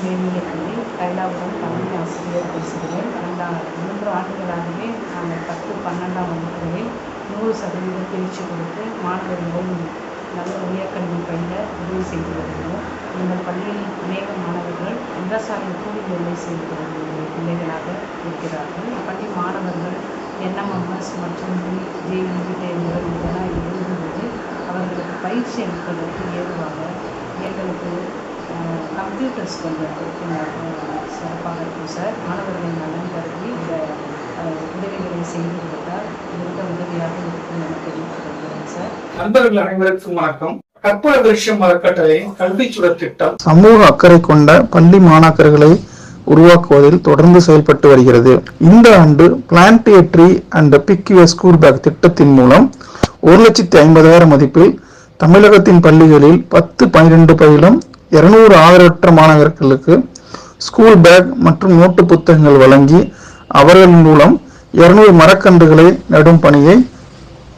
வேண்டிய நன்றி கைலாபுரம் தமிழ் ஆசிரியர் பேசுகிறேன் கடந்த மூன்று ஆண்டுகளாகவே நாங்கள் பத்து பன்னெண்டாம் வகுப்புகளில் நூறு சதவீதம் தேர்ச்சி கொடுத்து மாணவர்களும் நல்ல உயர்கல்வி பயில உதவி செய்து வருகிறோம். எங்கள் பள்ளியில் அநேக மாணவர்கள் விவசாய கூலி வேலை செய்து வருகிற பிள்ளைகளாக இருக்கிறார்கள். பள்ளி மாணவர்கள் என்எம்எம்எஸ் மற்றும் ஜேஇபி தேர்வுகள் இதெல்லாம் எழுதும்போது அவர்களுக்கு பயிற்சி அளிப்பதற்கு ஏதுவாக எங்களுக்கு கம்ப்யூட்டர்ஸ் கொஞ்சம் சிறப்பாக இருக்கும் சார். மாணவர்கள் நலன் கருதி இந்த உதவிகளை செய்து கொடுத்தால் மிக உதவியாக இருக்கும் என தெரிவித்துக் கொள்கிறேன் சார். நண்பர்கள் அனைவருக்கும் வணக்கம். கற்பக விருஷம் அறக்கட்டளை கல்விச்சுடர் திட்டம். சமூக அக்கறை கொண்ட பள்ளி மாணாக்கர்களை உருவாக்குவதில் தொடர்ந்து செயல்பட்டு வருகிறது. இந்த ஆண்டு plant a tree and pick your school bag திட்டத்தின் மூலம் ஒரு லட்சத்தி ஐம்பதாயிரம் மதிப்பில் தமிழகத்தின் பள்ளிகளில் பத்து பன்னிரண்டு பயிலும் இருநூறு ஆதரவற்ற மாணவர்களுக்கு ஸ்கூல் பேக் மற்றும் நோட்டு புத்தகங்கள் வழங்கி அவர்கள் மூலம் இருநூறு மரக்கன்றுகளை நடும் பணியை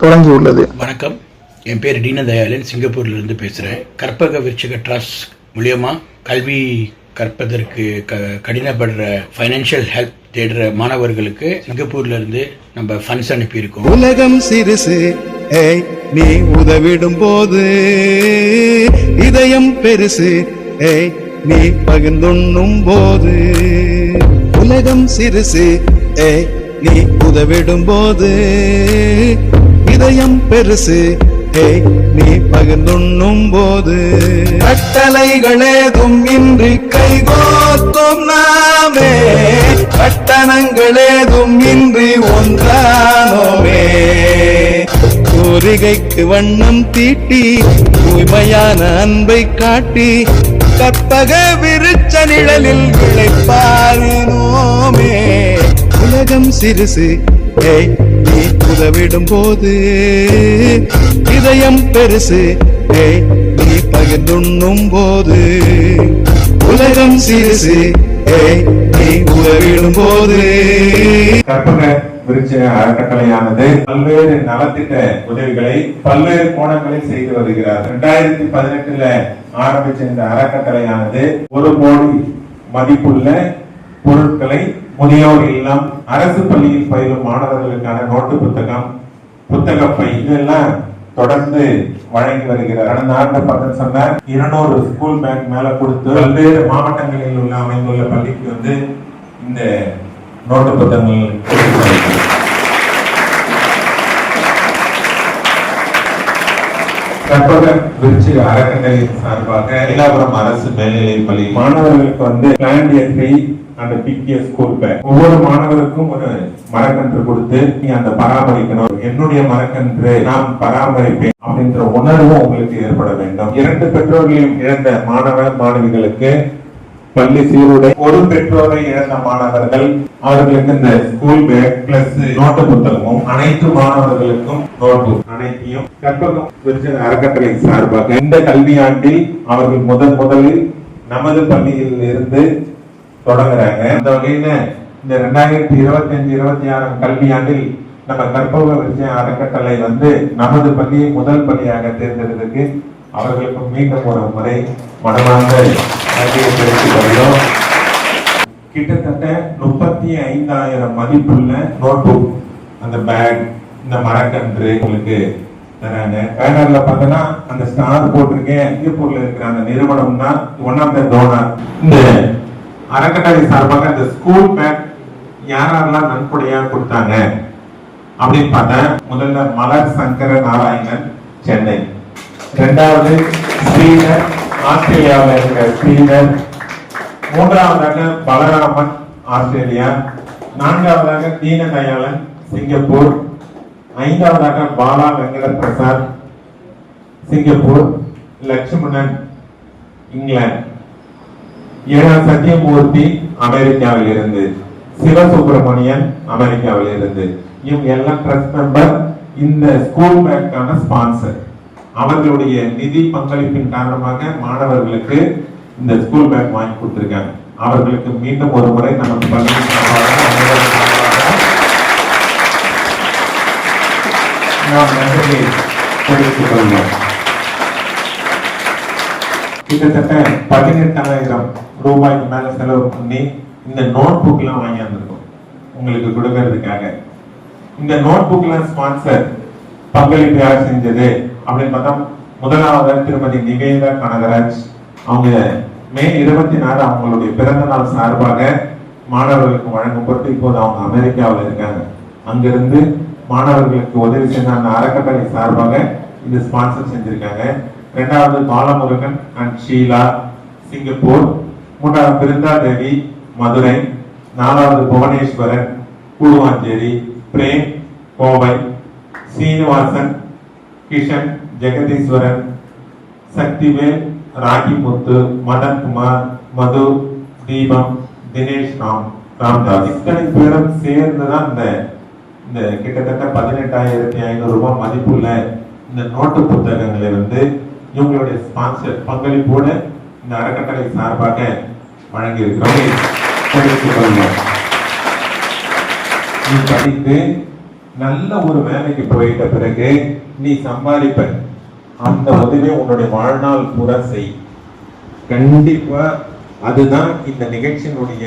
தொடங்கியுள்ளது. வணக்கம். என் பேர் டீன தயாளன். சிங்கப்பூர்ல இருந்து பேசுகிறேன் கற்பக விருட்சக ட்ரஸ்ட் மூலியமா கல்வி கற்பதற்கு க கடினப்படுற ஃபைனான்ஷியல் ஹெல்ப் தேடுற மாணவர்களுக்கு சிங்கப்பூர்ல இருந்து நம்ம ஃபண்ட்ஸ் அனுப்பியிருக்கோம். உலகம் சிறுசு. நீ உதவிடும் போது இதயம் பெருசு. ஏய் நீ பகிர்ந்துண்ணும் போது. உலகம் சிறுசு. ஏய் நீ உதவிடும் போது. இதயம் பெருசு. ஏய் நீ பகிர்ந்துண்ணும் போது. கட்டளைகளேதும் இன்றி கைகோத்தும் நாமே. கட்டணங்களேதும் இன்றி ஒன்றா கோரிகைக்கு வண்ணம் தீட்டி தூய்மையான அன்பை காட்டி கற்பக விருச்ச நிழலில் விளைப்பாரினோமே உலகம் சிறுசு நீ உதவிடும் போது. இதயம் பெருசு நீ பகிர்ந்துண்ணும் போது. உலகம் சிறுசு நீ உதவிடும் போது. கற்பக. விருட்ச அறக்கட்டளையானது பல்வேறு நலத்திட்ட உதவிகளை பல்வேறு கோணங்களில் செய்து வருகிறார். இரண்டாயிரத்தி பதினெட்டுல ஆரம்பிச்ச இந்த அறக்கட்டளையானது ஒரு கோடி மதிப்புள்ள பொருட்களை முதியோர் இல்லம் அரசு பள்ளியில் பயிலும் மாணவர்களுக்கான நோட்டு புத்தகம் புத்தகப்பை இதெல்லாம் தொடர்ந்து வழங்கி வருகிறார். கடந்த ஆண்டு பார்த்தீங்கன்னு சொன்ன இருநூறு ஸ்கூல் பேக் மேல கொடுத்து பல்வேறு மாவட்டங்களில் உள்ள அமைந்துள்ள பள்ளிக்கு வந்து இந்த நோட்டு புத்தகங்கள் கொடுக்கிறார்கள். கற்பக விருச்சிக அறக்கட்டளையின் சார்பாக எல்லாபுரம் அரசு மேல்நிலைப் பள்ளி மாணவர்களுக்கு வந்து பிளான் என்ட்ரி அந்த பிக்கிய ஸ்கூல் பேக் ஒவ்வொரு மாணவருக்கும் ஒரு மரக்கன்று கொடுத்து நீங்க அந்த பராமரிக்கணும் என்னுடைய மரக்கன்று நான் பராமரிப்பேன் அப்படின்ற உணர்வும் உங்களுக்கு ஏற்பட வேண்டும் இரண்டு பெற்றோர்களையும் இழந்த மாணவ மாணவிகளுக்கு பள்ளி சீருடை ஒரு பெற்றோரை இழந்த மாணவர்கள் அவர்களுக்கு இந்த ஸ்கூல் பேக் பிளஸ் நோட்டு புத்தகமும் அனைத்து மாணவர்களுக்கும் நோட்டு அனைத்தையும் கற்பகம் விருச்சக அறக்கட்டளை சார்பாக இந்த கல்வியாண்டில் அவர்கள் முதன் முதலில் நமது பள்ளியில் இருந்து தொடங்குறாங்க. அந்த வகையில இந்த ரெண்டாயிரத்தி இருபத்தி அஞ்சு இருபத்தி ஆறாம் கல்வியாண்டில் நம்ம கற்பக விருச்ச அறக்கட்டளை வந்து நமது பள்ளியை முதல் பள்ளியாக தேர்ந்தெடுத்ததுக்கு அவர்களுக்கு மீண்டும் ஒரு முறை மனமார்ந்த நன்றியை தெரிவித்துக் கொள்கிறோம் கிட்டத்தட்ட முப்பத்தி ஐந்தாயிரம் மதிப்புள்ள நோட்புக் அந்த பேக் இந்த மரக்கன்று உங்களுக்கு தராங்க. பேனர்ல பார்த்தோன்னா அந்த ஸ்டார் போட்டிருக்கேன் சிங்கப்பூர்ல இருக்கிற அந்த நிறுவனம் தான் ஒன் ஆஃப் த டோனர் இந்த அறக்கட்டளை சார்பாக அந்த ஸ்கூல் பேக் யாரெல்லாம் நன்கொடையா கொடுத்தாங்க அப்படின்னு பார்த்தா முதல்ல மலர் சங்கர நாராயணன் சென்னை. ரெண்டாவது ஸ்ரீதர் ஆஸ்திரேலியாவில் இருக்கிற ஸ்ரீதர் மூன்றாவதாக பலராமன் ஆஸ்திரேலியா நான்காவதாக தீனதயாளன் சிங்கப்பூர். ஐந்தாவதாக பாலா வெங்கட பிரசாத் சிங்கப்பூர். லட்சுமணன் இங்கிலாந்து. ஏழாம் சத்யமூர்த்தி அமெரிக்காவில் இருந்து சிவசுப்பிரமணியன் அமெரிக்காவில் இருந்து இவங்க எல்லாம் ட்ரஸ்ட் மெம்பர் இந்த ஸ்கூல் பேக்கான ஸ்பான்சர் அவர்களுடைய நிதி பங்களிப்பின் காரணமாக மாணவர்களுக்கு இந்த ஸ்கூல் பேக் வாங்கி கொடுத்துருக்காங்க. அவர்களுக்கு மீண்டும் ஒரு முறை நமக்கு நன்றியை தெரிவித்துக் கொள்வோம் கிட்டத்தட்ட பதினெட்டாயிரம் ரூபாய்க்கு மேல செலவு பண்ணி இந்த நோட் புக்லாம் வாங்கி வந்திருக்கோம். உங்களுக்கு கொடுக்கறதுக்காக. இந்த நோட் புக்லாம் ஸ்பான்சர் பங்களிப்பு யார் செஞ்சது? அப்படின்னு பார்த்தா முதலாவது திருமதி நிவேதா கனகராஜ். அவங்க மே இருபத்தி நாலு அவங்களுடைய பிறந்த நாள் சார்பாக மாணவர்களுக்கு வழங்கப்பட்டு இப்போது அவங்க அமெரிக்காவில் இருக்காங்க. அங்கிருந்து மாணவர்களுக்கு உதவி செய்த அந்த அறக்கட்டளை சார்பாக இந்த ஸ்பான்சர் செஞ்சிருக்காங்க. ரெண்டாவது பாலமுருகன் அண்ட் ஷீலா சிங்கப்பூர். மூன்றாவது பிருந்தா தேவி மதுரை. நாலாவது புவனேஸ்வரன் கூடுவாஞ்சேரி பிரேம் கோவை. சீனிவாசன் கிஷன் ஜெகதீஸ்வரன் சக்திவேல் ராகிமுத்து மதன்குமார் மது தீபம் தினேஷ் ராம் ராம்தாஸ். இத்தனை பேரும் சேர்ந்து தான் இந்த இந்த கிட்டத்தட்ட பதினெட்டாயிரத்தி ஐநூறு ரூபாய் மதிப்புள்ள இந்த நோட்டு புத்தகங்களை வந்து இவங்களுடைய ஸ்பான்சர் பங்களிப்போடு இந்த அறக்கட்டளை சார்பாக வழங்கி இருக்கிறோம் தெரிவித்துக் படித்து நல்ல ஒரு வேலைக்கு போயிட்ட பிறகு நீ சம்பாதிப்ப. அந்த உதவியை உன்னுடைய வாழ்நாள் பூரா செய். கண்டிப்பா அதுதான் இந்த நிகழ்ச்சியினுடைய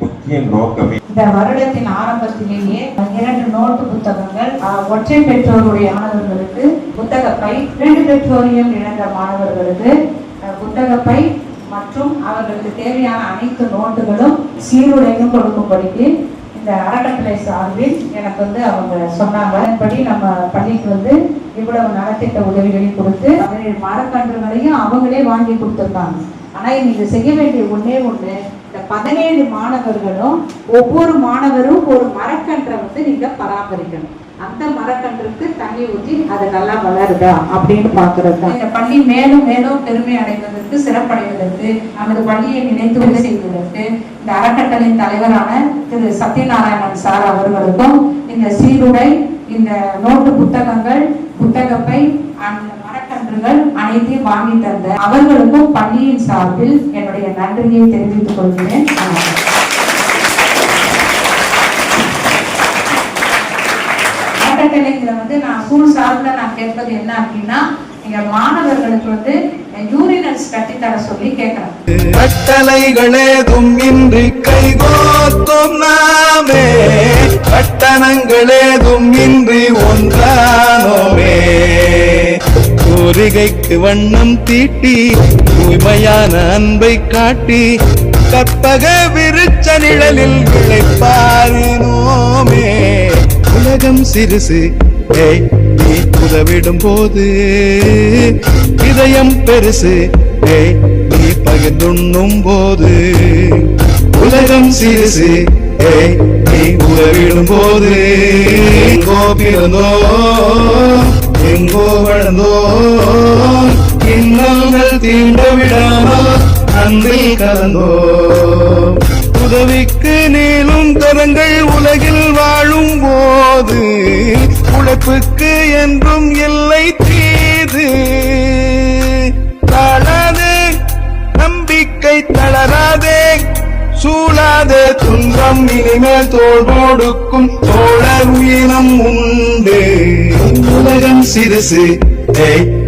முக்கிய நோக்கமே. இந்த வருடத்தின் ஆரம்பத்திலேயே இரண்டு நோட்டு புத்தகங்கள் ஒற்றை பெற்றோருடைய மாணவர்களுக்கு புத்தகப்பை இரண்டு பெற்றோரியம் இழந்த மாணவர்களுக்கு அஹ், புத்தகப்பை மற்றும் அவர்களுக்கு தேவையான அனைத்து நோட்டுகளும் சீருடையும் கொடுக்கும்படிக்கு இந்த அறக்கட்டளை சார்பில் எனக்கு வந்து அவங்க சொன்னாங்க. அதன்படி நம்ம பள்ளிக்கு வந்து இவ்வளவு நலத்திட்ட உதவிகளை கொடுத்து பதினேழு மரக்கன்றுகளையும் அவங்களே வாங்கி கொடுத்துருக்காங்க. ஆனால் இன்னைக்கு செய்ய வேண்டிய ஒன்றே ஒன்று இந்த பதினேழு மாணவர்களும் ஒவ்வொரு மாணவரும் ஒரு மரக்கன்றை வந்து நீங்கள் பராமரிக்கணும். அந்த மரக்கன்றுக்கு தண்ணி ஊற்றி அது நல்லா வளருதா அப்படின்னு பாக்குறது தான் இந்த பள்ளி மேலும் மேலும் பெருமை அடைவதற்கு சிறப்படைவதற்கு நமது பள்ளியை நினைத்து உதவி செய்வதற்கு இந்த அறக்கட்டளையின் தலைவரான திரு சத்யநாராயணன் சார் அவர்களுக்கும் இந்த சீருடை இந்த நோட்டு புத்தகங்கள் புத்தகப்பை அந்த மரக்கன்றுகள் அனைத்தையும் வாங்கி தந்த அவர்களுக்கும் பள்ளியின் சார்பில் என்னுடைய நன்றியை தெரிவித்துக் கொள்கிறேன். அறக்கட்டளைகளை வந்து நான் ஸ்கூல் சார்பில் நான் கேட்பது என்ன அப்படின்னா எங்க மாணவர்களுக்கு வந்து யூரினல்ஸ் கட்டித்தர சொல்லி கேட்கறேன் கட்டளைகளேதும் இன்றி கைகோத்தும் நாமே. கட்டணங்களேதும் இன்றி ஒன்றானோமே. கோரிகைக்கு வண்ணம் தீட்டி தூய்மையான அன்பை காட்டி கற்பக விருச்ச நிழலில் விளைப்பாரினோ உலகம் சிறுசு. நீ உதவிடும் போது இதயம் பெருசு. நீ பகிர்ந்துண்ணும் போது உலகம் சிறுசு. நீ உதவிடும் போது எங்கோ பிறந்தோ எங்கோ வளர்ந்தோ. இன்னங்கள் தீண்ட விடாமல் அன்பில் கலந்தோ. உதவிக்கு நீளும் கரங்கள் உலகில் வாழும் போது உழைப்புக்கு என்றும் இல்லை தீது. தாழாதே நம்பிக்கை தளராதே. சூழாதே துன்பம் இனிமேல் தோள் கொடுக்கும் தோழர் உயிரம் உண்டு. உலகம் சிறுசு ஏய்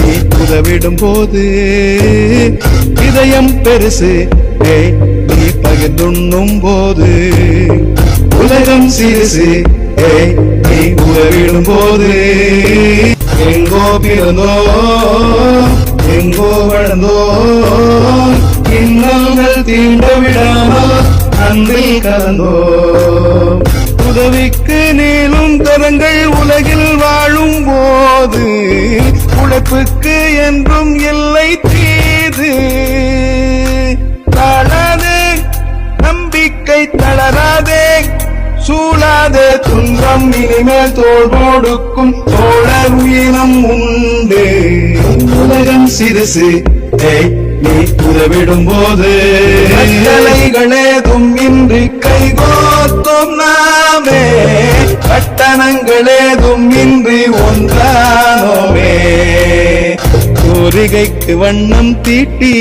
நீ உதவிடும் போது இதயம் பெருசு. நீ பகிர்ந்துண்ணும் போது உலகம் சிறுசு. ஏய் நீ உதவிடும் போது எங்கோ பிறந்தோ எங்கோ வளர்ந்தோ. இன்னங்கள் தீண்ட விடாமல் அன்பில் கலந்தோ. உதவிக்கு நீளும் கரங்கள் உலகில் வாழும் போது உழைப்புக்கு என்றும் இல்லை தீது. தாழாதே நம்பிக்கை தளராதே. சூழாதே துன்பம் இனிமேல் தோள் கொடுக்கும் தோழர் உயிரம் உண்டு. உலகம் சிறுசு. நீ உதவிடும் போது கட்டளைகளேதும் இன்றி கைகோத்தும் நாமே. கட்டணங்கள் ஏதும் இன்றி ஒன்றானோமே. கோரிகைக்கு வண்ணம் தீட்டி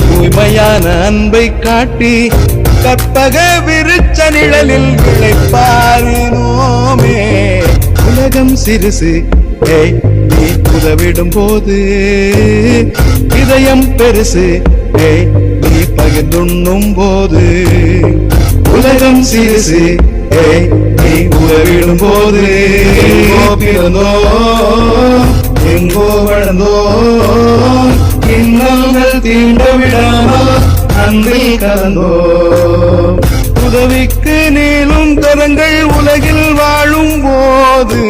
தூய்மையான அன்பை காட்டி கற்பக விருச்ச நிழலில் விளைப்பாரினோமே உலகம் சிறுசு நீ உதவிடும் போது. இதயம் பெருசு நீ பகிர்ந்துண்ணும் போது. உலகம் சிறுசு. ஏய் நீ உதவிடும் போது எங்கோ பிறந்தோ எங்கோ வளர்ந்தோ. இன்னங்கள் தீண்ட விடாமல் அன்பில் கலந்தோ. உதவிக்கு நீளும் கரங்கள் உலகில் வாழும் போது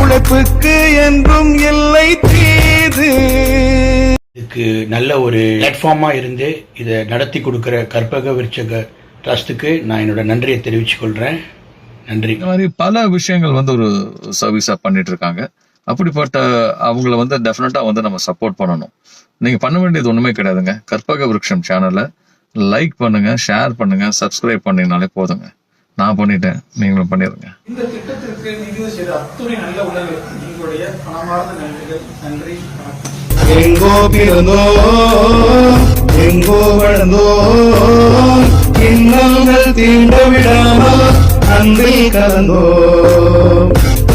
உழைப்புக்கு என்றும் எல்லை தீது. இதுக்கு நல்ல ஒரு பிளாட்ஃபார்மா இருந்து இதை நடத்தி கொடுக்கிற கற்பக விருட்சக ட்ரஸ்ட்டுக்கு நான் என்னோட நன்றியை தெரிவித்துக் கொள்றேன். நன்றி. இந்த மாதிரி பல விஷயங்கள் வந்து ஒரு சர்வீஸா பண்ணிட்டு இருக்காங்க அப்படிப்பட்ட அவங்கள வந்து டெஃபினட்டா வந்து நம்ம சப்போர்ட் பண்ணணும். நீங்க பண்ண வேண்டியது ஒண்ணுமே கிடையாதுங்க. கற்பக விருட்சம் சேனலை லைக் பண்ணுங்க ஷேர் பண்ணுங்க சப்ஸ்கிரைப் பண்ணீங்கனாலே போதுங்க. நான் பண்ணிட்டேன். நீங்களும் பண்ணிடுங்க இந்த திட்டத்திற்கு நிதி செய்த அத்துணை நல்ல உள்ளங்களுக்கு எங்களுடைய பணமார்ந்த நன்றிகள் நன்றி வணக்கம். எங்கோ பிறந்தோ எங்கோ வளர்ந்தோ இன்னங்கள் தீண்ட விடாமல் அன்பில் கலந்தோ.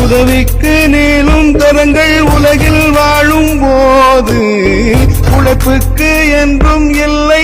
உதவிக்கு நீளும் கரங்கள் உலகில் வாழும் போது உழைப்புக்கு என்றும் இல்லை